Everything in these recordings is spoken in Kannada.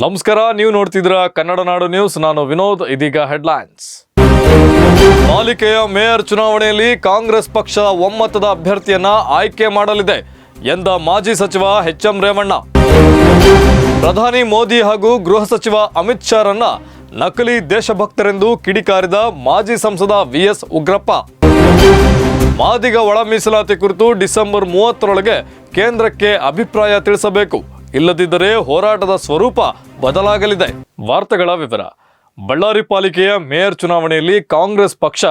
ನಮಸ್ಕಾರ, ನೀವು ನೋಡ್ತಿದ್ರ ಕನ್ನಡ ನಾಡು ನ್ಯೂಸ್. ನಾನು ವಿನೋದ್, ಇದೀಗ ಹೆಡ್ಲೈನ್ಸ್. ಪಾಲಿಕೆಯ ಮೇಯರ್ ಚುನಾವಣೆಯಲ್ಲಿ ಕಾಂಗ್ರೆಸ್ ಪಕ್ಷ ಒಮ್ಮತದ ಅಭ್ಯರ್ಥಿಯನ್ನ ಆಯ್ಕೆ ಮಾಡಲಿದೆ ಎಂದ ಮಾಜಿ ಸಚಿವ ಎಚ್ ಎಂ ರೇವಣ್ಣ. ಪ್ರಧಾನಿ ಮೋದಿ ಹಾಗೂ ಗೃಹ ಸಚಿವ ಅಮಿತ್ ಶಾರನ್ನ ನಕಲಿ ದೇಶಭಕ್ತರೆಂದು ಕಿಡಿಕಾರಿದ ಮಾಜಿ ಸಂಸದ ವಿಎಸ್ ಉಗ್ರಪ್ಪ. ಮಾದಿಗ ಒಳ ಮೀಸಲಾತಿ ಕುರಿತು ಡಿಸೆಂಬರ್ ಮೂವತ್ತರೊಳಗೆ ಕೇಂದ್ರಕ್ಕೆ ಅಭಿಪ್ರಾಯ ತಿಳಿಸಬೇಕು. ಇಲ್ಲದಿದ್ದರೆ ಹೋರಾಟದ ಸ್ವರೂಪ ಬದಲಾಗಲಿದೆ. ವಾರ್ತೆಗಳ ವಿವರ. ಬಳ್ಳಾರಿ ಪಾಲಿಕೆಯ ಮೇಯರ್ ಚುನಾವಣೆಯಲ್ಲಿ ಕಾಂಗ್ರೆಸ್ ಪಕ್ಷ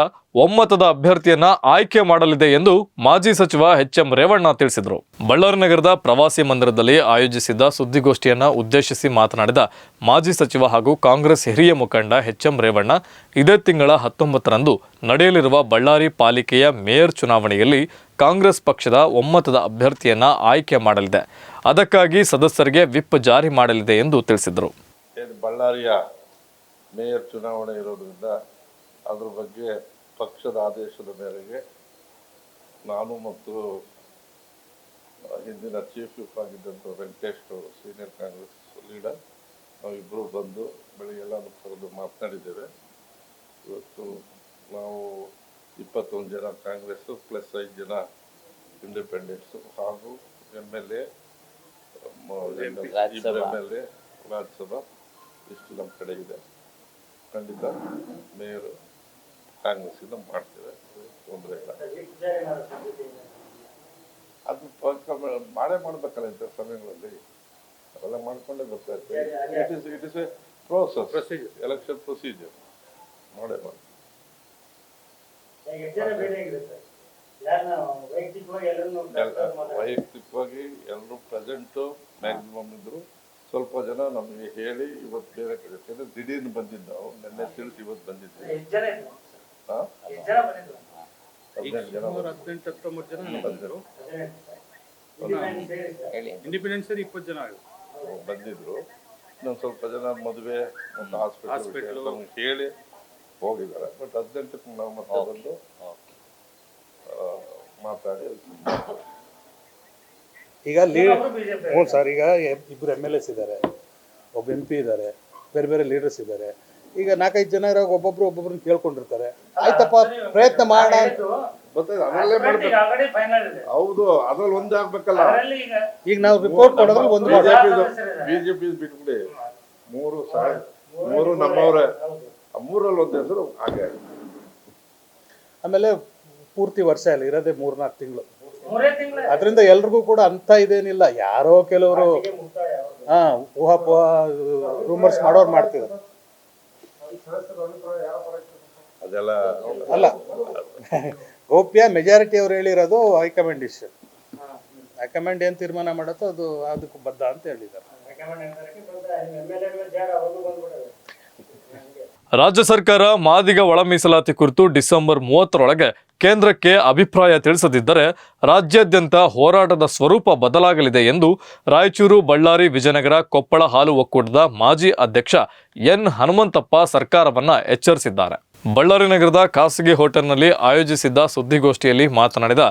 ಒಮ್ಮತದ ಅಭ್ಯರ್ಥಿಯನ್ನ ಆಯ್ಕೆ ಮಾಡಲಿದೆ ಎಂದು ಮಾಜಿ ಸಚಿವ ಎಚ್ ಎಂ ರೇವಣ್ಣ ತಿಳಿಸಿದರು. ಬಳ್ಳಾರಿ ನಗರದ ಪ್ರವಾಸಿ ಮಂದಿರದಲ್ಲಿ ಆಯೋಜಿಸಿದ್ದ ಸುದ್ದಿಗೋಷ್ಠಿಯನ್ನ ಉದ್ದೇಶಿಸಿ ಮಾತನಾಡಿದ ಮಾಜಿ ಸಚಿವ ಹಾಗೂ ಕಾಂಗ್ರೆಸ್ ಹಿರಿಯ ಮುಖಂಡ ಎಚ್ ಎಂ ರೇವಣ್ಣ, ಇದೇ ತಿಂಗಳ ಹತ್ತೊಂಬತ್ತರಂದು ನಡೆಯಲಿರುವ ಬಳ್ಳಾರಿ ಪಾಲಿಕೆಯ ಮೇಯರ್ ಚುನಾವಣೆಯಲ್ಲಿ ಕಾಂಗ್ರೆಸ್ ಪಕ್ಷದ ಒಮ್ಮತದ ಅಭ್ಯರ್ಥಿಯನ್ನ ಆಯ್ಕೆ ಮಾಡಲಿದೆ. ಅದಕ್ಕಾಗಿ ಸದಸ್ಯರಿಗೆ ವಿಪ್ ಜಾರಿ ಮಾಡಲಿದೆ ಎಂದು ತಿಳಿಸಿದರು. ಬಳ್ಳಾರಿಯ ಮೇಯರ್ ಚುನಾವಣೆ ಇರೋದ್ರಿಂದ ಅದ್ರ ಬಗ್ಗೆ ಪಕ್ಷದ ಆದೇಶದ ಮೇರೆಗೆ ನಾನು ಮತ್ತು ಹಿಂದಿನ ಚೀಫ್ ವಿಪ್ ಆಗಿದ್ದಂಥ ವೆಂಕಟೇಶ್ ಸೀನಿಯರ್ ಕಾಂಗ್ರೆಸ್ ಲೀಡರ್ ನಾವಿಬ್ಬರು ಬಂದು ಬೆಳಿಗ್ಗೆಲ್ಲ ಕರೆದು ಮಾತನಾಡಿದ್ದೇವೆ. ಇವತ್ತು ನಾವು ಇಪ್ಪತ್ತೊಂದು ಜನ ಕಾಂಗ್ರೆಸ್ಸು, ಪ್ಲಸ್ ಐದು ಜನ ಇಂಡಿಪೆಂಡೆನ್ಸು ಹಾಗೂ M L A A Rajya Sabha ಇಷ್ಟು ನಮ್ಮ ಕಡೆ ಇದೆ ಖಂಡಿತ ಮೇಯರ್ ಕಾಂಗ್ರೆಸ್ಸಿಂದ ಮಾಡ್ತೇವೆ ತೊಂದರೆ ಇಲ್ಲ. ಅದು ಪಕ್ಕ ಮಾಡೇ ಮಾಡ್ಬೇಕಲ್ಲ ಇಂಥ ಸಮಯಗಳಲ್ಲಿ? ಅವೆಲ್ಲ ಮಾಡ್ಕೊಂಡೇ ಗೊತ್ತಾಯ್ತು. ಇರ್ತೇವೆ it is it is a process election procedure ಮಾಡೇ ಮಾಡಿ ವೈಯಕ್ತಿಕವಾಗಿ ಎಲ್ಲರೂ ಪ್ರೆಸೆಂಟು ಮ್ಯಾಕ್ಸಿಮಮ್ ಇದ್ರು. ಸ್ವಲ್ಪ ಜನ ನಮಗೆ ಹೇಳಿ ಇವತ್ತು ಬೇರೆ ಕಡೆ ಯಾಕಂದ್ರೆ ದಿಢೀರ್ನ ಬಂದಿದ್ದು ನಾವು ನಿನ್ನೆ ತಿಳಿಸಿ ಇವತ್ತು ಬಂದಿದ್ವಿ. ಎಷ್ಟು ಜನ ಜನ ಬಂದಿದ್ರು? ಹದಿನೆಂಟು ಜನ ಸುಮಾರು ಹದಿನೆಂಟು ಹತ್ತೊಂಬತ್ತು ಜನ ಬಂದರು ಹೇಳಿ. ಇಂಡಿಪೆಂಡೆನ್ಸ್ ಸೇರಿ ಇಪ್ಪತ್ತು ಜನ ಆಗಿದೆ ಬಂದಿದ್ರು. ಇನ್ನೊಂದು ಸ್ವಲ್ಪ ಜನ ಮದುವೆ ಒಂದು ಹಾಸ್ಪಿಟಲ್ ಹೇಳಿ ಹೋಗಿದ್ದಾರೆ. ಬಟ್ ಹದಿನೆಂಟಕ್ಕೆ ನಾವು ಮತ್ತೆ ಬಂದು ಮಾತಾಡಿ. ಈಗ ಲೀಡ್ ಹ್ಞೂ ಸರ್ ಈಗ ಇಬ್ಬರು ಇಬ್ರು ಎಂ ಎಲ್ ಎಸ್ ಇದ್ದಾರೆ ಒಬ್ಬ ಎಂ ಪಿ ಇದ್ದಾರೆ ಬೇರೆ ಬೇರೆ ಲೀಡರ್ಸ್ ಇದ್ದಾರೆ ಈಗ ನಾಲ್ಕೈದು ಜನ ಇರೋ ಒಬ್ಬೊಬ್ರು ಒಬ್ಬೊಬ್ರನ್ನ ಕೇಳ್ಕೊಂಡಿರ್ತಾರೆ. ಆಯ್ತಪ್ಪ ಪ್ರಯತ್ನ ಮಾಡೋಣ ಗೊತ್ತಾಯ್ತು ಅದರಲ್ಲೇ ಮಾಡ್ಬೇಕು. ಹೌದು ಅದ್ರಲ್ಲಿ ಒಂದೇ ಆಗ್ಬೇಕಲ್ಲ. ಅದರಲ್ಲಿ ಈಗ ಈಗ ನಾವು ರಿಪೋರ್ಟ್ ಕೊಡೋದ್ರೆ ಒಂದು ಬಿಜೆಪಿ ಬಿಜೆಪಿ ಬಿಟ್ಬಿಡಿ. ಮೂರು ಸಾಯ್ ಮೂರು ನಮ್ಮವ್ರೆ. ಮೂರಲ್ಲಿ ಒಂದು ಹೆಸರು ಹಾಗೆ. ಆಮೇಲೆ ಪೂರ್ತಿ ವರ್ಷ ಅಲ್ಲಿ ಇರೋದೇ ಮೂರ್ನಾಲ್ಕು ತಿಂಗಳು. ಮೂರೇ ತಿಂಗಳ? ಅದರಿಂದ ಎಲ್ರಿಗೂ ಕೂಡ ಅಂತ ಇದೇನಿಲ್ಲ. ಯಾರೋ ಕೆಲವರು ಹಾ ಊಹಾಪೋಹ ರೂಮರ್ಸ್ ಮಾಡೋರು ಮಾಡ್ತಿದ್ರು ಅದೆಲ್ಲ ಅಲ್ಲ ಗೋಪ್ಯ ಮೆಜಾರಿಟಿ ಅವ್ರು ಹೇಳಿರೋದು ಹೈಕಮಾಂಡ್ ಇಶ್ಯೂ. ಹೈಕಮಾಂಡ್ ಏನು ತೀರ್ಮಾನ ಮಾಡುತ್ತೋ ಅದು ಅದಕ್ಕೆ ಬದ್ಧ ಅಂತ ಹೇಳಿದ್ದಾರೆ. ರಾಜ್ಯ ಸರ್ಕಾರ ಮಾದಿಗ ಒಳ ಮೀಸಲಾತಿ ಕುರಿತು ಡಿಸೆಂಬರ್ ಮೂವತ್ತರೊಳಗೆ ಕೇಂದ್ರಕ್ಕೆ ಅಭಿಪ್ರಾಯ ತಿಳಿಸದಿದ್ದರೆ ರಾಜ್ಯಾದ್ಯಂತ ಹೋರಾಟದ ಸ್ವರೂಪ ಬದಲಾಗಲಿದೆ ಎಂದು ರಾಯಚೂರು, ಬಳ್ಳಾರಿ, ವಿಜಯನಗರ, ಕೊಪ್ಪಳ, ಹಾಲು ಒಕ್ಕೂಟದ ಮಾಜಿ ಅಧ್ಯಕ್ಷ ಎನ್. ಹನುಮಂತಪ್ಪ ಸರ್ಕಾರವನ್ನ ಎಚ್ಚರಿಸಿದ್ದಾರೆ. ಬಳ್ಳಾರಿ ನಗರದ ಖಾಸಗಿ ಹೋಟೆಲ್ನಲ್ಲಿ ಆಯೋಜಿಸಿದ್ದ ಸುದ್ದಿಗೋಷ್ಠಿಯಲ್ಲಿ ಮಾತನಾಡಿದ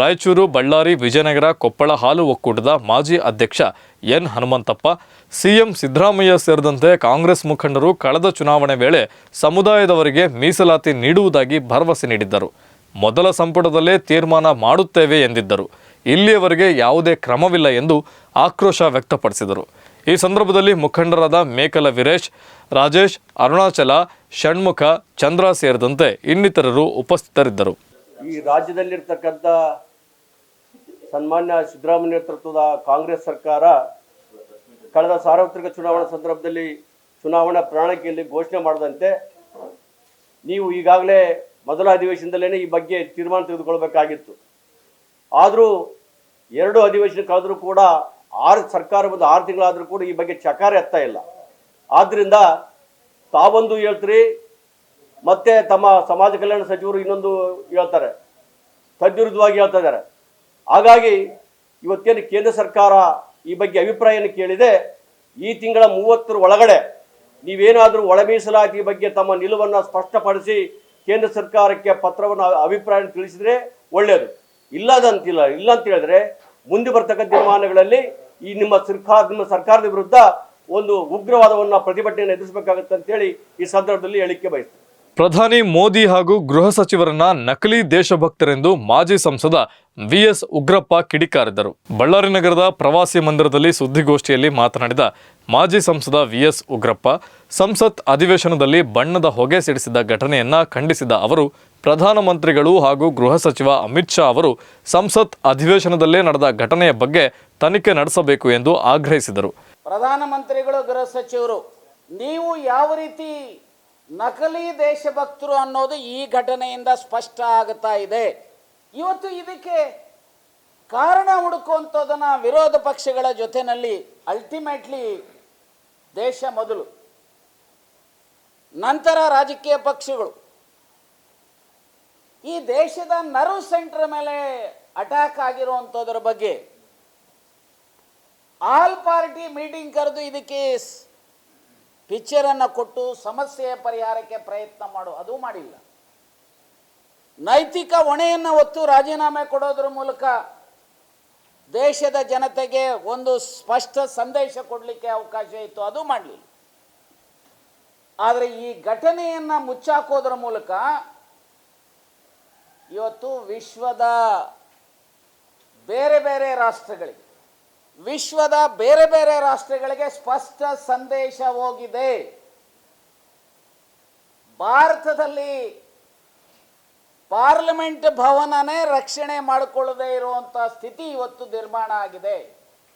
ರಾಯಚೂರು, ಬಳ್ಳಾರಿ, ವಿಜಯನಗರ, ಕೊಪ್ಪಳ ಹಾಲು ಒಕ್ಕೂಟದ ಮಾಜಿ ಅಧ್ಯಕ್ಷ ಎನ್. ಹನುಮಂತಪ್ಪ, ಸಿಎಂ ಸಿದ್ದರಾಮಯ್ಯ ಸೇರಿದಂತೆ ಕಾಂಗ್ರೆಸ್ ಮುಖಂಡರು ಕಳೆದ ಚುನಾವಣೆ ವೇಳೆ ಸಮುದಾಯದವರಿಗೆ ಮೀಸಲಾತಿ ನೀಡುವುದಾಗಿ ಭರವಸೆ ನೀಡಿದ್ದರು. ಮೊದಲ ಸಂಪುಟದಲ್ಲೇ ತೀರ್ಮಾನ ಮಾಡುತ್ತೇವೆ ಎಂದಿದ್ದರು. ಇಲ್ಲಿಯವರೆಗೆ ಯಾವುದೇ ಕ್ರಮವಿಲ್ಲ ಎಂದು ಆಕ್ರೋಶ ವ್ಯಕ್ತಪಡಿಸಿದರು. ಈ ಸಂದರ್ಭದಲ್ಲಿ ಮುಖಂಡರಾದ ಮೇಕಲ ವೀರೇಶ್, ರಾಜೇಶ್, ಅರುಣಾಚಲ, ಷಣ್ಮುಖ, ಚಂದ್ರ ಸೇರಿದಂತೆ ಇನ್ನಿತರರು ಉಪಸ್ಥಿತರಿದ್ದರು. ಈ ರಾಜ್ಯದಲ್ಲಿರ್ತಕ್ಕಂಥ ಸನ್ಮಾನ್ಯ ಸಿದ್ದರಾಮಯ್ಯ ನೇತೃತ್ವದ ಕಾಂಗ್ರೆಸ್ ಸರ್ಕಾರ ಕಳೆದ ಸಾರ್ವತ್ರಿಕ ಚುನಾವಣಾ ಸಂದರ್ಭದಲ್ಲಿ ಚುನಾವಣಾ ಪ್ರಣಾಳಿಕೆಯಲ್ಲಿ ಘೋಷಣೆ ಮಾಡದಂತೆ ನೀವು ಈಗಾಗಲೇ ಮೊದಲ ಅಧಿವೇಶನದಲ್ಲೇ ಈ ಬಗ್ಗೆ ತೀರ್ಮಾನ ತೆಗೆದುಕೊಳ್ಬೇಕಾಗಿತ್ತು. ಆದರೂ ಎರಡು ಅಧಿವೇಶನ ಕಳೆದರೂ ಕೂಡ ಆರು ಸರ್ಕಾರ ಬಂದು ಆರು ತಿಂಗಳಾದರೂ ಕೂಡ ಈ ಬಗ್ಗೆ ಚಕಾರ ಎತ್ತಾ ಇಲ್ಲ. ಆದ್ದರಿಂದ ತಾವೊಂದು ಹೇಳ್ತೀರಿ, ಮತ್ತೆ ತಮ್ಮ ಸಮಾಜ ಕಲ್ಯಾಣ ಸಚಿವರು ಇನ್ನೊಂದು ಹೇಳ್ತಾರೆ, ತದ್ವಿರುದ್ಧವಾಗಿ ಹೇಳ್ತಾ ಇದ್ದಾರೆ. ಹಾಗಾಗಿ ಇವತ್ತೇನು ಕೇಂದ್ರ ಸರ್ಕಾರ ಈ ಬಗ್ಗೆ ಅಭಿಪ್ರಾಯವನ್ನು ಕೇಳಿದೆ, ಈ ತಿಂಗಳ ಮೂವತ್ತರ ಒಳಗಡೆ ನೀವೇನಾದರೂ ಒಳ ಮೀಸಲಾತಿ ಬಗ್ಗೆ ತಮ್ಮ ನಿಲುವನ್ನು ಸ್ಪಷ್ಟಪಡಿಸಿ ಕೇಂದ್ರ ಸರ್ಕಾರಕ್ಕೆ ಪತ್ರವನ್ನು ಅಭಿಪ್ರಾಯ ತಿಳಿಸಿದ್ರೆ ಒಳ್ಳೆಯದು ಇಲ್ಲದಂತಿಲ್ಲ ಇಲ್ಲ ಅಂತ ಹೇಳಿದ್ರೆ ಮುಂದೆ ಬರ್ತಕ್ಕ ದಿನಮಾನಗಳಲ್ಲಿ ಈ ನಿಮ್ಮ ಸರ್ಕಾರ, ನಿಮ್ಮ ಸರ್ಕಾರದ ವಿರುದ್ಧ ಒಂದು ಉಗ್ರವಾದವನ್ನ ಪ್ರತಿಭಟನೆಯನ್ನು ಎದುರಿಸಬೇಕಾಗತ್ತೆ ಅಂತೇಳಿ ಈ ಸಂದರ್ಭದಲ್ಲಿ ಹೇಳಿಕೆ ಬಯಸ್ತೇನೆ. ಪ್ರಧಾನಿ ಮೋದಿ ಹಾಗೂ ಗೃಹ ಸಚಿವರನ್ನ ನಕಲಿ ದೇಶಭಕ್ತರೆಂದು ಮಾಜಿ ಸಂಸದ ವಿಎಸ್ ಉಗ್ರಪ್ಪ ಕಿಡಿಕಾರಿದರು. ಬಳ್ಳಾರಿ ನಗರದ ಪ್ರವಾಸಿ ಮಂದಿರದಲ್ಲಿ ಸುದ್ದಿಗೋಷ್ಠಿಯಲ್ಲಿ ಮಾತನಾಡಿದ ಮಾಜಿ ಸಂಸದ ವಿಎಸ್ ಉಗ್ರಪ್ಪ, ಸಂಸತ್ ಅಧಿವೇಶನದಲ್ಲಿ ಬಣ್ಣದ ಹೊಗೆ ಸಿಡಿಸಿದ ಘಟನೆಯನ್ನ ಖಂಡಿಸಿದ ಅವರು, ಪ್ರಧಾನಮಂತ್ರಿಗಳು ಹಾಗೂ ಗೃಹ ಸಚಿವ ಅಮಿತ್ ಶಾ ಅವರು ಸಂಸತ್ ಅಧಿವೇಶನದಲ್ಲೇ ನಡೆದ ಘಟನೆಯ ಬಗ್ಗೆ ತನಿಖೆ ನಡೆಸಬೇಕು ಎಂದು ಆಗ್ರಹಿಸಿದರು. ಪ್ರಧಾನಮಂತ್ರಿಗಳು, ಗೃಹ ಸಚಿವರು, ನೀವು ಯಾವ ರೀತಿ ನಕಲಿ ದೇಶಭಕ್ತರು ಅನ್ನೋದು ಈ ಘಟನೆಯಿಂದ ಸ್ಪಷ್ಟ ಆಗ್ತಾ ಇದೆ. ಇವತ್ತು ಇದಕ್ಕೆ ಕಾರಣ ಹುಡುಕುವಂಥದ್ದನ್ನ ವಿರೋಧ ಪಕ್ಷಗಳ ಜೊತೆಯಲ್ಲಿ ಅಲ್ಟಿಮೇಟ್ಲಿ ದೇಶ ಮೊದಲು, ನಂತರ ರಾಜಕೀಯ ಪಕ್ಷಗಳು. ಈ ದೇಶದ ನರ್ವ್ ಸೆಂಟರ್ ಮೇಲೆ ಅಟ್ಯಾಕ್ ಆಗಿರುವಂಥದ್ರ ಬಗ್ಗೆ ಆಲ್ ಪಾರ್ಟಿ ಮೀಟಿಂಗ್ ಕರೆದು ಇದಕ್ಕೆ ಪಿಕ್ಚರನ್ನು ಕೊಟ್ಟು ಸಮಸ್ಯೆಯ ಪರಿಹಾರಕ್ಕೆ ಪ್ರಯತ್ನ ಮಾಡು. ಅದು ಮಾಡಿಲ್ಲ. ನೈತಿಕ ಹೊಣೆಯನ್ನು ಹೊತ್ತು ರಾಜೀನಾಮೆ ಕೊಡೋದ್ರ ಮೂಲಕ ದೇಶದ ಜನತೆಗೆ ಒಂದು ಸ್ಪಷ್ಟ ಸಂದೇಶ ಕೊಡಲಿಕ್ಕೆ ಅವಕಾಶ ಇತ್ತು. ಅದು ಮಾಡಲಿಲ್ಲ. ಆದರೆ ಈ ಘಟನೆಯನ್ನು ಮುಚ್ಚಾಕೋದ್ರ ಮೂಲಕ ಇವತ್ತು ವಿಶ್ವದ ಬೇರೆ ಬೇರೆ ರಾಷ್ಟ್ರಗಳಿಗೆ ವಿಶ್ವದ ಬೇರೆ ಬೇರೆ ರಾಷ್ಟ್ರಗಳಿಗೆ ಸ್ಪಷ್ಟ ಸಂದೇಶ ಹೋಗಿದೆ. ಭಾರತದಲ್ಲಿ ಪಾರ್ಲಿಮೆಂಟ್ ಭವನನೇ ರಕ್ಷಣೆ ಮಾಡಿಕೊಳ್ಳದೆ ಇರುವಂಥ ಸ್ಥಿತಿ ಇವತ್ತು ನಿರ್ಮಾಣ ಆಗಿದೆ.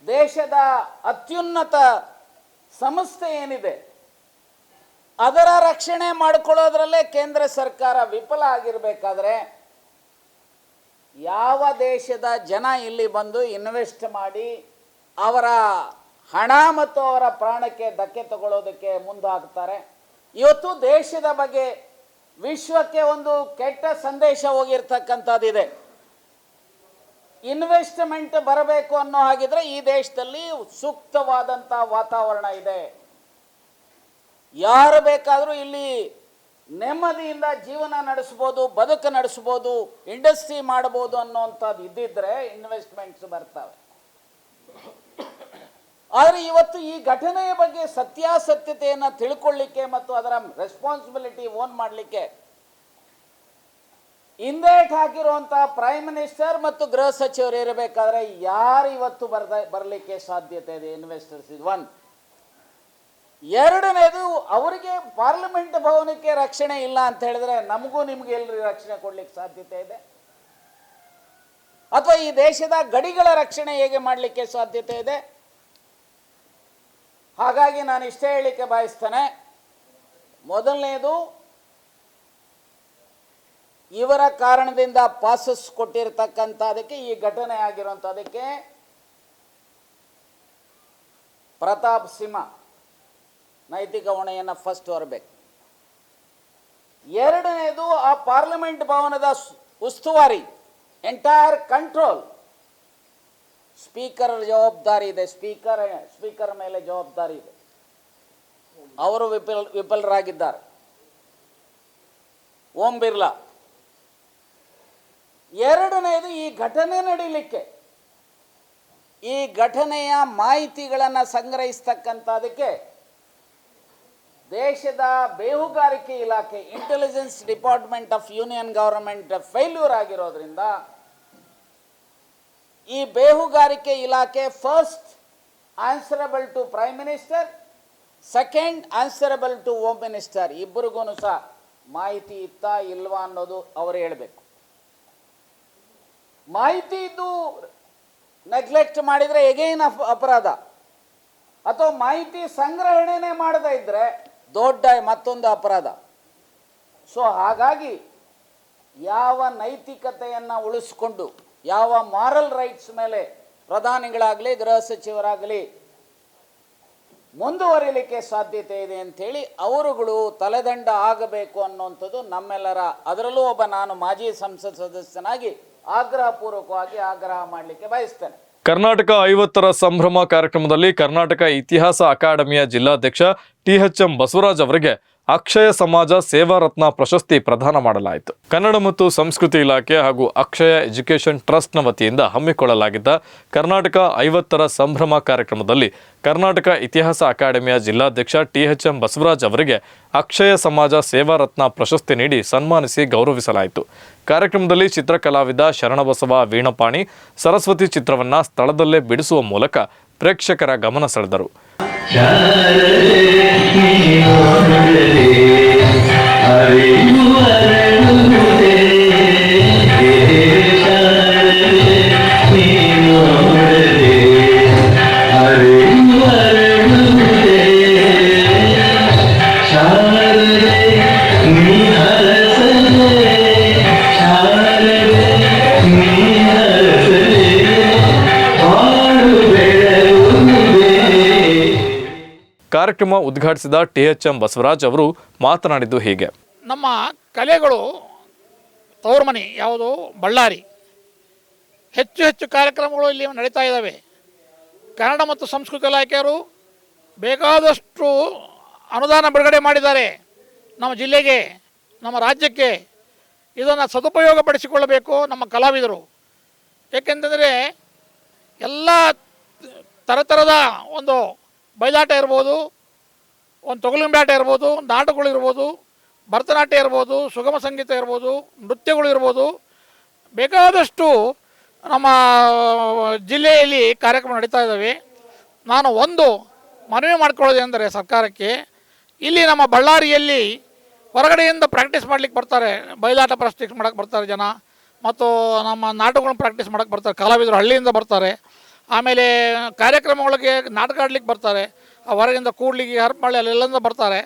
ದೇಶದ ಅತ್ಯುನ್ನತ ಸಂಸ್ಥೆ ಏನಿದೆ, ಅದರ ರಕ್ಷಣೆ ಮಾಡಿಕೊಳ್ಳೋದ್ರಲ್ಲೇ ಕೇಂದ್ರ ಸರ್ಕಾರ ವಿಫಲ ಆಗಿರಬೇಕಾದ್ರೆ ಯಾವ ದೇಶದ ಜನ ಇಲ್ಲಿ ಬಂದು ಇನ್ವೆಸ್ಟ್ ಮಾಡಿ ಅವರ ಹಣ ಮತ್ತು ಅವರ ಪ್ರಾಣಕ್ಕೆ ಧಕ್ಕೆ ತಗೊಳ್ಳೋದಕ್ಕೆ ಮುಂದಾಗ್ತಾರೆ. ಇವತ್ತು ದೇಶದ ಬಗ್ಗೆ ವಿಶ್ವಕ್ಕೆ ಒಂದು ಕೆಟ್ಟ ಸಂದೇಶ ಹೋಗಿರ್ತಕ್ಕಂಥದ್ದಿದೆ. ಇನ್ವೆಸ್ಟ್ಮೆಂಟ್ ಬರಬೇಕು ಅನ್ನೋ ಹಾಗಿದ್ರೆ ಈ ದೇಶದಲ್ಲಿ ಸೂಕ್ತವಾದಂಥ ವಾತಾವರಣ ಇದೆ. ಯಾರು ಬೇಕಾದರೂ ಇಲ್ಲಿ ನೆಮ್ಮದಿಯಿಂದ ಜೀವನ ನಡೆಸ್ಬೋದು, ಬದುಕು ನಡೆಸ್ಬೋದು, ಇಂಡಸ್ಟ್ರಿ ಮಾಡ್ಬೋದು ಅನ್ನೋವಂಥದ್ದು ಇದ್ದಿದ್ರೆ ಇನ್ವೆಸ್ಟ್ಮೆಂಟ್ಸ್ ಬರ್ತವೆ. ಆದರೆ ಇವತ್ತು ಈ ಘಟನೆಯ ಬಗ್ಗೆ ಸತ್ಯಾಸತ್ಯತೆಯನ್ನು ತಿಳ್ಕೊಳ್ಳಿಕ್ಕೆ ಮತ್ತು ಅದರ ರೆಸ್ಪಾನ್ಸಿಬಿಲಿಟಿ ಓನ್ ಮಾಡಲಿಕ್ಕೆ ಹಿಂದೇಟ್ ಹಾಕಿರುವಂತಹ ಪ್ರೈಮ್ ಮಿನಿಸ್ಟರ್ ಮತ್ತು ಗೃಹ ಸಚಿವರು ಇರಬೇಕಾದ್ರೆ ಯಾರು ಇವತ್ತು ಬರ್ದ, ಬರಲಿಕ್ಕೆ ಸಾಧ್ಯತೆ ಇದೆ? ಇನ್ವೆಸ್ಟರ್ಸ್ ಇದು ಒನ್ ಎರಡನೇದು, ಅವರಿಗೆ ಪಾರ್ಲಿಮೆಂಟ್ ಭವನಕ್ಕೆ ರಕ್ಷಣೆ ಇಲ್ಲ ಅಂತ ಹೇಳಿದ್ರೆ ನಮಗೂ ನಿಮ್ಗೆ ಎಲ್ರಿಗೂ ರಕ್ಷಣೆ ಕೊಡ್ಲಿಕ್ಕೆ ಸಾಧ್ಯತೆ ಇದೆ? ಅಥವಾ ಈ ದೇಶದ ಗಡಿಗಳ ರಕ್ಷಣೆ ಹೇಗೆ ಮಾಡಲಿಕ್ಕೆ ಸಾಧ್ಯತೆ ಇದೆ? ಹಾಗಾಗಿ ನಾನು ಇಷ್ಟೇ ಹೇಳಲಿಕ್ಕೆ ಬಯಸ್ತೇನೆ. ಮೊದಲನೇದು, ಇವರ ಕಾರಣದಿಂದ ಪಾಸಸ್ ಕೊಟ್ಟಿರತಕ್ಕಂಥದಕ್ಕೆ ಈ ಘಟನೆ ಆಗಿರುವಂಥದಕ್ಕೆ ಪ್ರತಾಪ್ ಸಿಂಹ ನೈತಿಕ ಹೊಣೆಯನ್ನು ಫಸ್ಟ್ ಹೊರಬೇಕು. ಎರಡನೇದು, ಆ ಪಾರ್ಲಿಮೆಂಟ್ ಭವನದ ಉಸ್ತುವಾರಿ ಎಂಟೈರ್ ಕಂಟ್ರೋಲ್ ಸ್ಪೀಕರ್ ಜವಾಬ್ದಾರಿ ಇದೆ. ಸ್ಪೀಕರ್ ಸ್ಪೀಕರ್ ಮೇಲೆ ಜವಾಬ್ದಾರಿ ಇದೆ. ಅವರು ವಿಫಲ್, ವಿಫಲರಾಗಿದ್ದಾರೆ. ಓಂ ಬಿರ್ಲಾ. ಎರಡನೇದು ಈ ಘಟನೆ ನಡೀಲಿಕ್ಕೆ. ಈ ಘಟನೆಯ ಮಾಹಿತಿಗಳನ್ನು ಸಂಗ್ರಹಿಸ್ತಕ್ಕಂಥದಕ್ಕೆ ದೇಶದ ಬೇಹುಗಾರಿಕೆ ಇಲಾಖೆ intelligence department of union government failure ಆಗಿರೋದ್ರಿಂದ ಈ ಬೇಹುಗಾರಿಕೆ ಇಲಾಖೆ first answerable to prime minister second answerable to home minister ಇಬ್ಬರಿಗೂ ಸಹ ಮಾಹಿತಿ ಇತ್ತಾ ಇಲ್ವಾ ಅನ್ನೋದು ಅವರು ಹೇಳಬೇಕು. ಮಾಹಿತಿ ಇದ್ದು ನೆಗ್ಲೆಕ್ಟ್ ಮಾಡಿದರೆ ಎಗೈನ್ ಅಪರಾಧ. ಅಥವಾ ಮಾಹಿತಿ ಸಂಗ್ರಹಣೆನೇ ಮಾಡದೇ ಇದ್ದರೆ ದೊಡ್ಡ ಮತ್ತೊಂದು ಅಪರಾಧ. ಸೊ ಹಾಗಾಗಿ ಯಾವ ನೈತಿಕತೆಯನ್ನು ಉಳಿಸ್ಕೊಂಡು ಯಾವ ಮಾರಲ್ ರೈಟ್ಸ್ ಮೇಲೆ ಪ್ರಧಾನಿಗಳಾಗಲಿ, ಗೃಹ ಸಚಿವರಾಗಲಿ ಮುಂದುವರಿಲಿಕ್ಕೆ ಸಾಧ್ಯತೆ ಇದೆ ಅಂಥೇಳಿ ಅವರುಗಳು ತಲೆದಂಡ ಆಗಬೇಕು ಅನ್ನುವಂಥದ್ದು ನಮ್ಮೆಲ್ಲರ, ಅದರಲ್ಲೂ ಒಬ್ಬ ನಾನು ಮಾಜಿ ಸಂಸತ್ ಸದಸ್ಯನಾಗಿ ಆಗ್ರಹಪೂರ್ವಕವಾಗಿ ಆಗ್ರಹ ಮಾಡಲಿಕ್ಕೆ ಬಯಸ್ತೇನೆ. ಕರ್ನಾಟಕ ಐವತ್ತರ ಸಂಭ್ರಮ ಕಾರ್ಯಕ್ರಮದಲ್ಲಿ ಕರ್ನಾಟಕ ಇತಿಹಾಸ ಅಕಾಡೆಮಿಯ ಜಿಲ್ಲಾಧ್ಯಕ್ಷ ಟಿ ಎಚ್ ಎಂ ಬಸವರಾಜ್ ಅವರಿಗೆ ಅಕ್ಷಯ ಸಮಾಜ ಸೇವಾ ರತ್ನ ಪ್ರಶಸ್ತಿ ಪ್ರದಾನ ಮಾಡಲಾಯಿತು. ಕನ್ನಡ ಮತ್ತು ಸಂಸ್ಕೃತಿ ಇಲಾಖೆ ಹಾಗೂ ಅಕ್ಷಯ ಎಜುಕೇಷನ್ ಟ್ರಸ್ಟ್ನ ವತಿಯಿಂದ ಹಮ್ಮಿಕೊಳ್ಳಲಾಗಿದ್ದ ಕರ್ನಾಟಕ ಐವತ್ತರ ಸಂಭ್ರಮ ಕಾರ್ಯಕ್ರಮದಲ್ಲಿ ಕರ್ನಾಟಕ ಇತಿಹಾಸ ಅಕಾಡೆಮಿಯ ಜಿಲ್ಲಾಧ್ಯಕ್ಷ ಟಿಎಚ್ಎಂ ಬಸವರಾಜ್ ಅವರಿಗೆ ಅಕ್ಷಯ ಸಮಾಜ ಸೇವಾ ರತ್ನ ಪ್ರಶಸ್ತಿ ನೀಡಿ ಸನ್ಮಾನಿಸಿ ಗೌರವಿಸಲಾಯಿತು. ಕಾರ್ಯಕ್ರಮದಲ್ಲಿ ಚಿತ್ರಕಲಾವಿದ ಶರಣಬಸವ ವೀಣಪಾಣಿ, ಸರಸ್ವತಿ ಚಿತ್ರವನ್ನ ಸ್ಥಳದಲ್ಲೇ ಬಿಡಿಸುವ ಮೂಲಕ ಪ್ರೇಕ್ಷಕರ ಗಮನ ಸೆಳೆದರು. ശാരദേ അറിയുവാ ಕಾರ್ಯಕ್ರಮ ಉದ್ಘಾಟಿಸಿದ ಟಿ ಎಚ್ ಎಂ ಬಸವರಾಜ್ ಅವರು ಮಾತನಾಡಿದ್ದು ಹೀಗೆ. ನಮ್ಮ ಕಲೆಗಳು ತವರು ಮನೆ ಯಾವುದು ಬಳ್ಳಾರಿ. ಹೆಚ್ಚು ಹೆಚ್ಚು ಕಾರ್ಯಕ್ರಮಗಳು ಇಲ್ಲಿ ನಡೀತಾ ಇದ್ದಾವೆ. ಕನ್ನಡ ಮತ್ತು ಸಂಸ್ಕೃತಿ ಇಲಾಖೆಯವರು ಬೇಕಾದಷ್ಟು ಅನುದಾನ ಬಿಡುಗಡೆ ಮಾಡಿದ್ದಾರೆ. ನಮ್ಮ ಜಿಲ್ಲೆಗೆ, ನಮ್ಮ ರಾಜ್ಯಕ್ಕೆ ಇದನ್ನು ಸದುಪಯೋಗಪಡಿಸಿಕೊಳ್ಳಬೇಕು ನಮ್ಮ ಕಲಾವಿದರು. ಏಕೆಂತಂದರೆ ಎಲ್ಲ ಥರ ಥರದ ಒಂದು ಬಯಲಾಟ ಇರ್ಬೋದು, ಒಂದು ತೊಗಲಿಂಬಾಟ ಇರ್ಬೋದು ನಾಟಕಗಳು ಇರ್ಬೋದು, ಭರತನಾಟ್ಯ ಇರ್ಬೋದು, ಸುಗಮ ಸಂಗೀತ ಇರ್ಬೋದು, ನೃತ್ಯಗಳು ಇರ್ಬೋದು. ಬೇಕಾದಷ್ಟು ನಮ್ಮ ಜಿಲ್ಲೆಯಲ್ಲಿ ಕಾರ್ಯಕ್ರಮ ನಡೀತಾ ಇದ್ದಾವೆ. ನಾನು ಒಂದು ಮನವಿ ಮಾಡ್ಕೊಳ್ಳೋದೇನೆಂದರೆ ಸರ್ಕಾರಕ್ಕೆ, ಇಲ್ಲಿ ನಮ್ಮ ಬಳ್ಳಾರಿಯಲ್ಲಿ ಹೊರಗಡೆಯಿಂದ ಪ್ರಾಕ್ಟೀಸ್ ಮಾಡ್ಲಿಕ್ಕೆ ಬರ್ತಾರೆ ಬಯಲಾಟ ಪ್ರಾಕ್ಟೀಸ್ ಮಾಡೋಕ್ಕೆ ಬರ್ತಾರೆ ಜನ, ಮತ್ತು ನಮ್ಮ ನಾಟಕಗಳನ್ನ ಪ್ರಾಕ್ಟೀಸ್ ಮಾಡೋಕ್ಕೆ ಬರ್ತಾರೆ, ಕಲಾವಿದರು ಹಳ್ಳಿಯಿಂದ ಬರ್ತಾರೆ. ಆಮೇಲೆ ಕಾರ್ಯಕ್ರಮಗಳಿಗೆ ನಾಟಕ ಆಡ್ಲಿಕ್ಕೆ ಬರ್ತಾರೆ. ಹೊರಗಿಂದ ಕೂಡ್ಲಿಕ್ಕೆ ಹರಪಳ್ಳಿ ಅಲ್ಲೆಲ್ಲಿಂದ ಬರ್ತಾರೆ.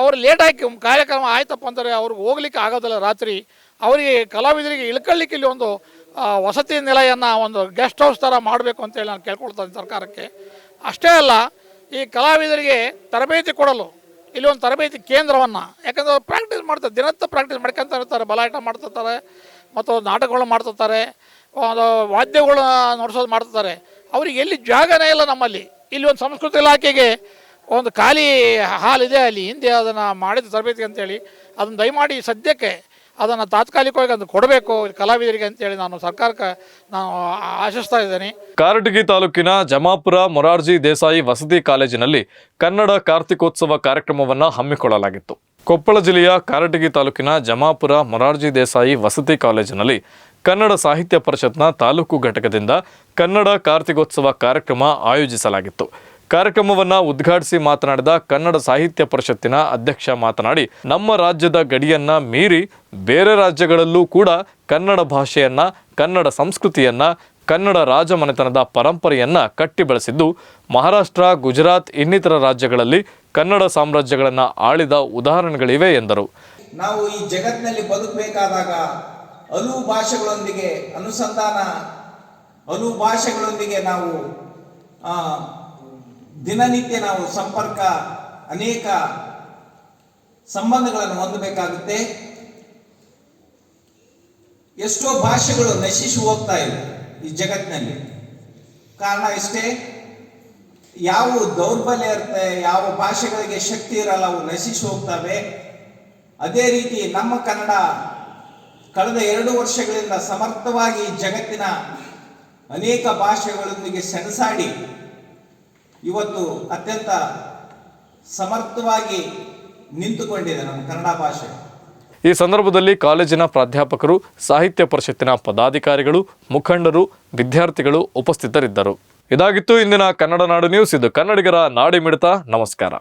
ಅವ್ರು ಲೇಟಾಗಿ ಕಾರ್ಯಕ್ರಮ ಆಯ್ತಪ್ಪ ಅಂತಾರೆ ಅವ್ರಿಗೆ ಹೋಗ್ಲಿಕ್ಕೆ ಆಗೋದಿಲ್ಲ ರಾತ್ರಿ. ಅವರಿಗೆ ಕಲಾವಿದರಿಗೆ ಇಳ್ಕೊಳ್ಳಿಕ್ಕೆ ಇಲ್ಲಿ ಒಂದು ವಸತಿ ನಿಲಯನ ಒಂದು ಗೆಸ್ಟ್ ಹೌಸ್ ಥರ ಮಾಡಬೇಕು ಅಂತೇಳಿ ನಾನು ಕೇಳ್ಕೊಳ್ತೇನೆ ಸರ್ಕಾರಕ್ಕೆ. ಅಷ್ಟೇ ಅಲ್ಲ, ಈ ಕಲಾವಿದರಿಗೆ ತರಬೇತಿ ಕೊಡಲು, ಇಲ್ಲಿ ಒಂದು ತರಬೇತಿ ಕೇಂದ್ರವನ್ನು, ಯಾಕಂದರೆ ಅವ್ರು ಪ್ರಾಕ್ಟೀಸ್ ಮಾಡ್ತಾರೆ ದಿನತ್ತ ಪ್ರಾಕ್ಟೀಸ್ ಮಾಡ್ಕೊಂತ ಇರ್ತಾರೆ ಬಲಾಟ ಮಾಡ್ತಿರ್ತಾರೆ ಮತ್ತು ನಾಟಕಗಳು ಮಾಡ್ತಿರ್ತಾರೆ, ಒಂದು ವಾದ್ಯಗಳು ನೋಡ್ಸೋದು ಮಾಡ್ತಿರ್ತಾರೆ. ಅವ್ರಿಗೆ ಎಲ್ಲಿ ಜಾಗನೇ ಇಲ್ಲ ನಮ್ಮಲ್ಲಿ. ಇಲ್ಲಿ ಒಂದು ಸಂಸ್ಕೃತಿ ಇಲಾಖೆಗೆ ಒಂದು ಖಾಲಿ ಹಾಲ್ ಇದೆ ಅಲ್ಲಿ. ಹಿಂದೆ ಅದನ್ನು ಮಾಡಿದ ತರಬೇತಿ ಅಂತೇಳಿ ಅದನ್ನು ದಯಮಾಡಿ ಸದ್ಯಕ್ಕೆ ಅದನ್ನು ತಾತ್ಕಾಲಿಕವಾಗಿ ಅದನ್ನು ಕೊಡಬೇಕು ಕಲಾವಿದರಿಗೆ ಅಂತೇಳಿ ನಾನು ಸರ್ಕಾರಕ್ಕೆ ನಾನು ಆಶಿಸ್ತಾ ಇದ್ದೇನೆ. ಕಾರಟಗಿ ತಾಲೂಕಿನ ಜಮಾಪುರ ಮೊರಾರ್ಜಿ ದೇಸಾಯಿ ವಸತಿ ಕಾಲೇಜಿನಲ್ಲಿ ಕನ್ನಡ ಕಾರ್ತಿಕೋತ್ಸವ ಕಾರ್ಯಕ್ರಮವನ್ನು ಹಮ್ಮಿಕೊಳ್ಳಲಾಗಿತ್ತು. ಕೊಪ್ಪಳ ಜಿಲ್ಲೆಯ ಕಾರಟಗಿ ತಾಲೂಕಿನ ಜಮಾಪುರ ಮೊರಾರ್ಜಿ ದೇಸಾಯಿ ವಸತಿ ಕಾಲೇಜಿನಲ್ಲಿ ಕನ್ನಡ ಸಾಹಿತ್ಯ ಪರಿಷತ್ನ ತಾಲೂಕು ಘಟಕದಿಂದ ಕನ್ನಡ ಕಾರ್ತಿಕೋತ್ಸವ ಕಾರ್ಯಕ್ರಮ ಆಯೋಜಿಸಲಾಗಿತ್ತು. ಕಾರ್ಯಕ್ರಮವನ್ನು ಉದ್ಘಾಟಿಸಿ ಮಾತನಾಡಿದ ಕನ್ನಡ ಸಾಹಿತ್ಯ ಪರಿಷತ್ತಿನ ಅಧ್ಯಕ್ಷ ಮಾತನಾಡಿ, ನಮ್ಮ ರಾಜ್ಯದ ಗಡಿಯನ್ನ ಮೀರಿ ಬೇರೆ ರಾಜ್ಯಗಳಲ್ಲೂ ಕೂಡ ಕನ್ನಡ ಭಾಷೆಯನ್ನ, ಕನ್ನಡ ಸಂಸ್ಕೃತಿಯನ್ನ, ಕನ್ನಡ ರಾಜಮನೆತನದ ಪರಂಪರೆಯನ್ನ ಕಟ್ಟಿ ಬೆಳೆಸಿದ್ದು ಮಹಾರಾಷ್ಟ್ರ, ಗುಜರಾತ್ ಇನ್ನಿತರ ರಾಜ್ಯಗಳಲ್ಲಿ ಕನ್ನಡ ಸಾಮ್ರಾಜ್ಯಗಳನ್ನು ಆಳಿದ ಉದಾಹರಣೆಗಳಿವೆ ಎಂದರು. ನಾವು ಈ ಜಗತ್ತಿನಲ್ಲಿ ಬದುಕಬೇಕಾದಾಗ ಹಲವು ಭಾಷೆಗಳೊಂದಿಗೆ ಅನುಸಂಧಾನ ಅನು ಭಾಷೆಗಳೊಂದಿಗೆ ನಾವು ದಿನನಿತ್ಯ ನಾವು ಸಂಪರ್ಕ, ಅನೇಕ ಸಂಬಂಧಗಳನ್ನು ಹೊಂದಬೇಕಾಗುತ್ತೆ. ಎಷ್ಟೋ ಭಾಷೆಗಳು ನಶಿಸಿ ಹೋಗ್ತಾ ಇವೆ ಈ ಜಗತ್ತಿನಲ್ಲಿ. ಕಾರಣ ಇಷ್ಟೇ, ಯಾವ ದೌರ್ಬಲ್ಯ ಇರುತ್ತೆ, ಯಾವ ಭಾಷೆಗಳಿಗೆ ಶಕ್ತಿ ಇರಲ್ಲ, ಅವು ನಶಿಸಿ ಹೋಗ್ತವೆ. ಅದೇ ರೀತಿ ನಮ್ಮ ಕನ್ನಡ ಕಳೆದ ಎರಡು ವರ್ಷಗಳಿಂದ ಸಮರ್ಥವಾಗಿ ಜಗತ್ತಿನ ಅನೇಕ ಭಾಷೆಗಳೊಂದಿಗೆ ಸೆಣಸಾಡಿ ಇವತ್ತು ಅತ್ಯಂತ ಸಮರ್ಥವಾಗಿ ನಿಂತುಕೊಂಡಿದೆ ನಮ್ಮ ಕನ್ನಡ ಭಾಷೆ. ಈ ಸಂದರ್ಭದಲ್ಲಿ ಕಾಲೇಜಿನ ಪ್ರಾಧ್ಯಾಪಕರು, ಸಾಹಿತ್ಯ ಪರಿಷತ್ತಿನ ಪದಾಧಿಕಾರಿಗಳು, ಮುಖಂಡರು, ವಿದ್ಯಾರ್ಥಿಗಳು ಉಪಸ್ಥಿತರಿದ್ದರು. ಇದಾಗಿತ್ತು ಇಂದಿನ ಕನ್ನಡ ನಾಡು ನ್ಯೂಸ್. ಇದು ಕನ್ನಡಿಗರ ನಾಡಿ ಮಿಡಿತ ನಮಸ್ಕಾರ.